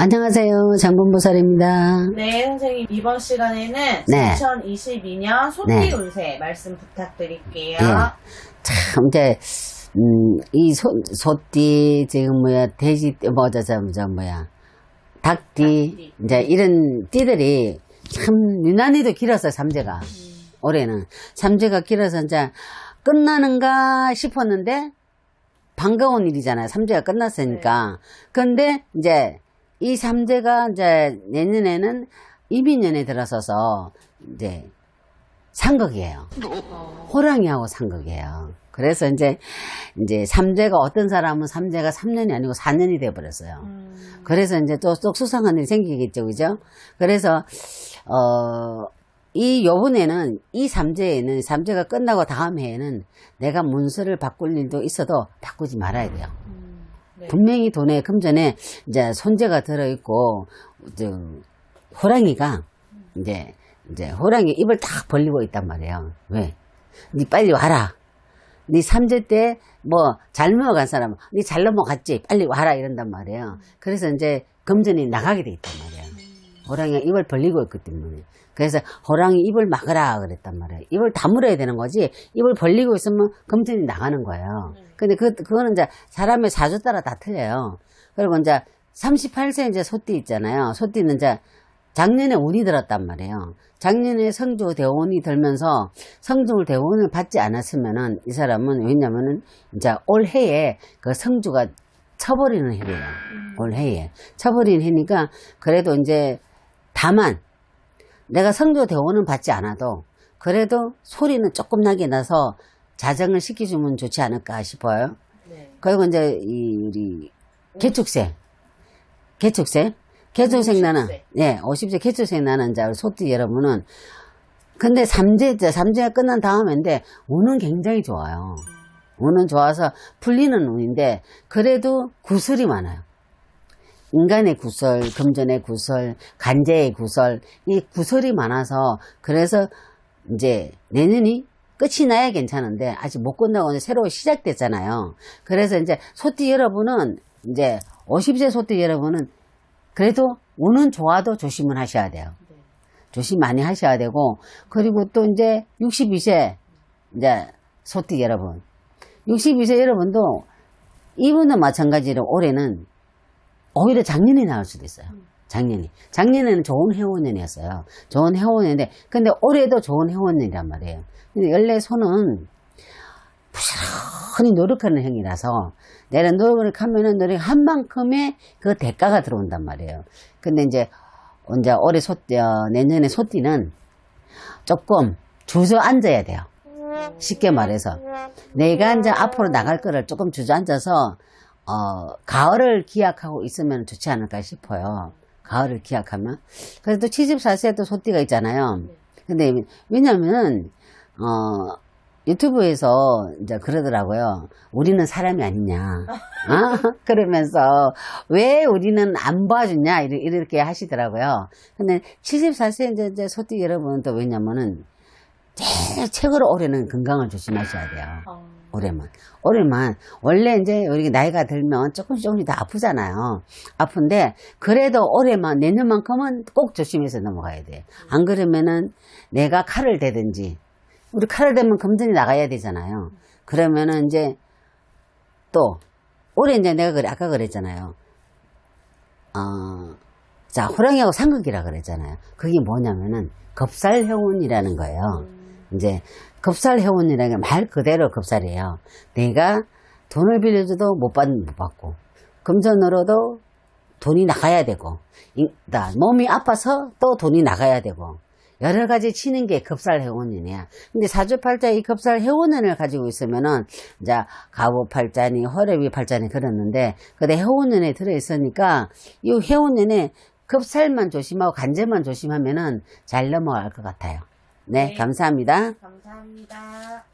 안녕하세요. 장군보살입니다. 네, 선생님 이번 시간에는 네. 2022년 소띠 네. 운세 말씀 부탁드릴게요. 예. 참, 이제, 음, 이 소, 소띠, 지금 뭐야, 돼지, 뭐, 저, 저, 저, 뭐야, 닭띠, 닭띠. 이제 이런 띠들이 참 유난히도 길었어요, 삼재가. 올해는. 삼재가 길어서 이제 끝나는가 싶었는데, 반가운 일이잖아요. 삼재가 끝났으니까. 근데 이제 이 삼재가 이제 내년에는 이민년에 들어서서 이제 상극이에요. 어, 호랑이하고 상극이에요. 그래서 이제, 이제 삼재가 어떤 사람은 삼재가 3년이 아니고 4년이 돼 버렸어요. 음, 그래서 이제 또, 또 수상한 일이 생기겠죠, 그죠? 그래서, 어, 이 요번에는, 이 삼재에는, 삼재가 끝나고 다음 해에는 내가 문서를 바꿀 일도 있어도 바꾸지 말아야 돼요. 음, 네. 분명히 돈에 금전에 이제 손재가 들어있고, 저, 호랑이가, 이제, 이제 호랑이 입을 딱 벌리고 있단 말이에요. 왜? 니 빨리 와라. 니 삼재 때, 뭐, 잘 넘어간 사람, 니잘 넘어갔지? 빨리 와라. 이런단 말이에요. 그래서 이제 금전이 나가게 돼 말이에요. 호랑이가 입을 벌리고 있기 때문에. 그래서 호랑이 입을 막으라 그랬단 말이에요. 입을 다물어야 되는 거지, 입을 벌리고 있으면 금전이 나가는 거예요. 근데 그, 그거는 이제 사람의 사주 따라 다 틀려요. 그리고 이제 38세 이제 소띠 있잖아요. 소띠는 이제 작년에 운이 들었단 말이에요. 작년에 성주 대원이 들면서 성주 대원을 받지 않았으면은 이 사람은 왜냐면은 이제 올 해에 그 성주가 쳐버리는 해예요. 올 해에. 쳐버리는 해니까 그래도 이제 다만 내가 성주 대원은 받지 않아도 그래도 소리는 조금 나게 나서 자정을 시켜주면 좋지 않을까 싶어요. 네. 그리고 이제 이 우리 개축생, 개축생, 개축생 나는 50세. 예, 50세 개축생 나는 자 소띠 여러분은 근데 삼재 이제 삼재가 끝난 다음인데 운은 굉장히 좋아요. 운은 좋아서 풀리는 운인데 그래도 구설이 많아요. 인간의 구설, 금전의 구설, 간제의 구설, 이 구설이 많아서 그래서 이제 내년이 끝이 나야 괜찮은데 아직 못 끝나고 새로 시작됐잖아요. 그래서 이제 소띠 여러분은 이제 50세 소띠 여러분은 그래도 운은 좋아도 조심을 하셔야 돼요. 네. 조심 많이 하셔야 되고 그리고 또 이제 62세 이제 소띠 여러분 62세 여러분도 이분은 마찬가지로 올해는 오히려 작년이 나올 수도 있어요. 작년이. 작년에는 좋은 해원년이었어요. 좋은 해원년인데, 근데 올해도 좋은 해원년이란 말이에요. 근데 원래 손은 부지런히 노력하는 행위라서, 내가 노력을 하면은 노력 한 만큼의 그 대가가 들어온단 말이에요. 근데 이제, 이제 올해 소, 어, 내년에 소띠는 조금 주저앉아야 돼요. 쉽게 말해서. 내가 이제 앞으로 나갈 거를 조금 주저앉아서, 어, 가을을 기약하고 있으면 좋지 않을까 싶어요. 가을을 기약하면. 그래도 74세도 소띠가 있잖아요. 근데, 왜냐면, 어, 유튜브에서 이제 그러더라고요. 우리는 사람이 아니냐. 어? 그러면서, 왜 우리는 안 봐주냐. 이렇게- 하시더라고요. 근데 74세 이제, 이제 소띠 여러분도 왜냐면은, 제일 최고로 올해는 건강을 조심하셔야 돼요. 어, 올해만. 올해만. 원래 이제 우리 나이가 들면 조금씩 조금씩 다 아프잖아요. 아픈데, 그래도 올해만, 내년만큼은 꼭 조심해서 넘어가야 돼. 안 그러면은 내가 칼을 대든지, 우리 칼을 대면 금전이 나가야 되잖아요. 그러면은 이제 또, 올해 이제 내가 그래, 아까 그랬잖아요. 어, 자, 호랑이하고 상극이라 그랬잖아요. 그게 뭐냐면은, 겁살해운이라는 거예요. 이제 급살 해원이라는 게 말 그대로 급살이에요. 내가 돈을 빌려줘도 못, 받, 못 받고 금전으로도 돈이 나가야 되고 몸이 아파서 또 돈이 나가야 되고 여러 가지 치는 게 급살 해원이냐. 근데 사주팔자 이 급살 해원을 가지고 있으면은 이제 가부팔자니 허reb이 팔자니 그랬는데 근데 해원년에 들어있으니까 이 해원년에 급살만 조심하고 간제만 조심하면은 잘 넘어갈 것 같아요. 네, 네. 감사합니다. 감사합니다.